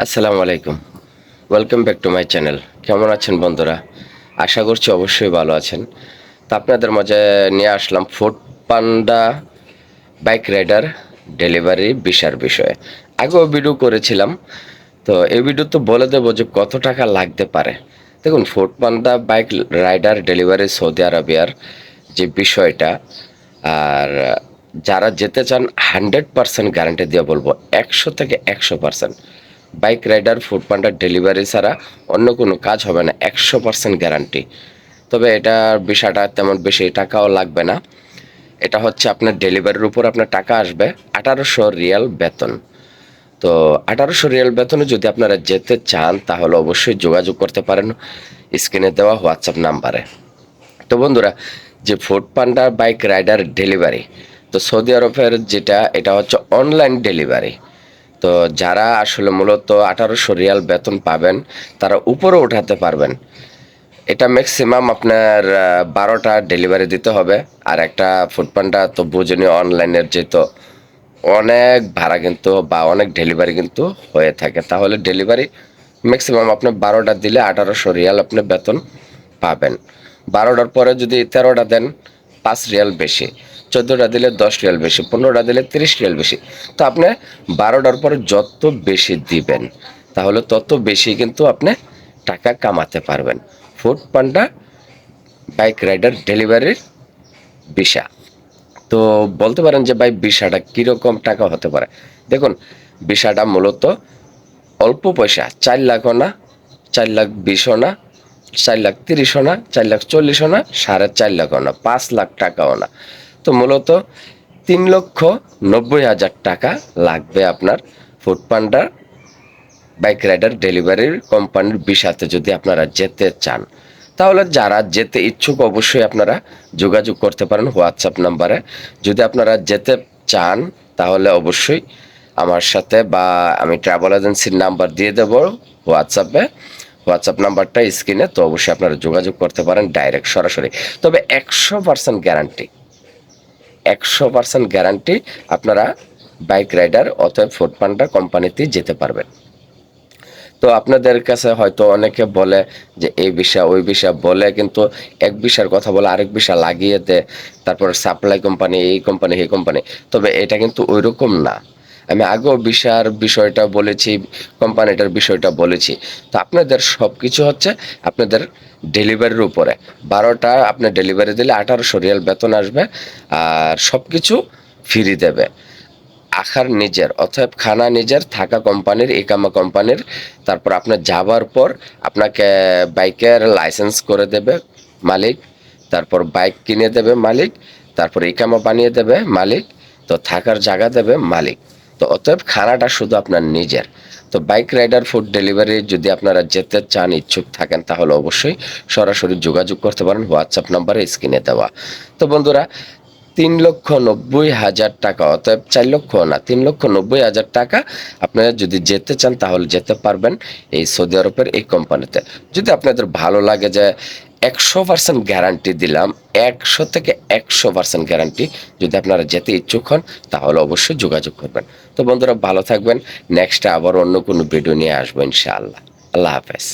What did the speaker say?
আসসালামু আলাইকুম। Welcome back to my channel কেমন আছেন বন্ধুরা? আশা করছি অবশ্যই ভালো আছেন। তো আপনাদের মাঝে নিয়ে আসলাম Foodpanda bike rider delivery বিষয়ের বিষয়ে। আগেও ভিডিও করেছিলাম। তো এই ভিডিও তো বলে দেবো যে কত টাকা লাগতে পারে। দেখুন Foodpanda bike rider delivery Saudi আরবিয়ার যে বিষয়টা, আর যারা যেতে চান হান্ড্রেড পার্সেন্ট গ্যারান্টি দিয়ে বলব, একশো থেকে একশো পার্সেন্ট বাইক রাইডার, ফুড পান্ডার ডেলিভারি ছাড়া অন্য কোনো কাজ হবে না, একশো পার্সেন্ট গ্যারান্টি। তবে এটার বিষয়টা তেমন বেশি টাকাও লাগবে না। এটা হচ্ছে আপনার ডেলিভারির উপর আপনার টাকা আসবে আঠারোশো রিয়াল বেতন। তো আঠারোশো রিয়াল বেতনে যদি আপনারা যেতে চান, তাহলে অবশ্যই যোগাযোগ করতে পারেন। স্ক্রিনে দেওয়া হোয়াটসঅ্যাপ নাম্বারে। তো বন্ধুরা, যে ফুড পান্ডার বাইক রাইডার, ডেলিভারি, তো সৌদি আরবের যেটা, এটা হচ্ছে অনলাইন ডেলিভারি। তো যারা আসলে মূলত আঠারোশো রিয়াল বেতন পাবেন, তারা উপরে উঠাতে পারবেন। এটা ম্যাক্সিমাম আপনার বারোটা ডেলিভারি দিতে হবে। আর একটা ফুড পান্ডা তো বুঝেনি অনলাইনের যেহেতু অনেক ভাড়া কিন্তু বা অনেক ডেলিভারি কিন্তু হয়ে থাকে। তাহলে ডেলিভারি ম্যাক্সিমাম আপনি বারোটা দিলে আঠারোশো রিয়াল আপনি বেতন পাবেন। বারোটার পরে যদি তেরোটা দেন, পাঁচ রিয়াল বেশি। চোদ্দোটা দিলে দশ রিয়াল বেশি, পনেরোটা দিলে তিরিশ রিয়াল বেশি। তো আপনি বারোটার পরে যত বেশি দিবেন, তাহলে তত বেশি কিন্তু আপনি টাকা কামাতে পারবেন। ফুড পান্ডা, বাইক রাইডার, ডেলিভারির বিষা তো বলতে পারেন যে ভাই বিষাটা কীরকম টাকা হতে পারে? দেখুন বিষাটা মূলত অল্প পয়সা, চার লাখও না, চার লাখ বিশও না, চার লাখ তিরিশও না, চার লাখ চল্লিশও না, সাড়ে চার লাখও না, পাঁচ লাখ টাকাও না। তো মূলত তিন লক্ষ নব্বই হাজার টাকা লাগবে আপনার ফুড পান্ডার বাইক রাইডার ডেলিভারির কোম্পানির বিষাতে যদি আপনারা যেতে চান। তাহলে যারা যেতে ইচ্ছুক অবশ্যই আপনারা যোগাযোগ করতে পারেন হোয়াটসঅ্যাপ নাম্বারে। যদি আপনারা যেতে চান, তাহলে অবশ্যই আমার সাথে বা আমি ট্রাভেল এজেন্সির নাম্বার দিয়ে দেবো হোয়াটসঅ্যাপে। হোয়াটসঅ্যাপ নাম্বারটা স্ক্রিনে, তো অবশ্যই আপনারা যোগাযোগ করতে পারেন ডাইরেক্ট সরাসরি। তবে একশো পার্সেন্ট গ্যারান্টি একশো পার্সেন্ট গ্যারান্টি আপনারা বাইক রাইডার অথবা ফুড পান্ডা কোম্পানিতে যেতে পারবেন। তো আপনাদের কাছে হয়তো অনেকে বলে যে, এই বিষয় ওই বিষয় বলে কিন্তু এক বিষয়ের কথা বলে আরেক বিষয় লাগিয়ে দেয়, তারপর সাপ্লাই কোম্পানি এই কোম্পানি এই কোম্পানি তবে এটা কিন্তু ওইরকম না। আমি আগেও বিষয়ের বিষয়টা বলেছি, কোম্পানিটার বিষয়টা বলেছি। তো আপনাদের সব কিছু হচ্ছে আপনাদের ডেলিভারির উপরে। বারোটা আপনি ডেলিভারি দিলে আঠারোশো রিয়াল বেতন আসবে আর সব কিছু ফ্রি দেবে। আখার নিজের, অতএব খানা নিজের, থাকা কোম্পানির একামা কোম্পানির, তারপর আপনার যাবার পর আপনাকে বাইকের লাইসেন্স করে দেবে মালিক, তারপর বাইক কিনে দেবে মালিক, তারপর একামা বানিয়ে দেবে মালিক, তো থাকার জায়গা দেবে মালিক। তো অতএব খানাটা শুধু আপনার নিজের। তো বাইক রাইডার ফুড ডেলিভারি যদি আপনারা যেতে চান, ইচ্ছুক থাকেন, তাহলে অবশ্যই সরাসরি যোগাযোগ করতে পারেন। হোয়াটসঅ্যাপ নাম্বারে স্ক্রিনে দেওয়া। তো বন্ধুরা, তিন লক্ষ নব্বই হাজার টাকা, অতএব চার লক্ষ না, তিন লক্ষ নব্বই হাজার টাকা আপনারা যদি যেতে চান, তাহলে যেতে পারবেন এই সৌদি আরবের এই কোম্পানিতে যদি আপনাদের ভালো লাগে যে একশো পার্সেন্ট গ্যারান্টি দিলাম, একশো থেকে একশো পার্সেন্ট গ্যারান্টি যদি আপনারা যেতে ইচ্ছুক হন, তাহলে অবশ্যই যোগাযোগ করবেন। তো বন্ধুরা, ভালো থাকবেন। নেক্সটে আবার অন্য কোনো ভিডিও নিয়ে আসব ইনশাআল্লাহ। আল্লাহ হাফেজ।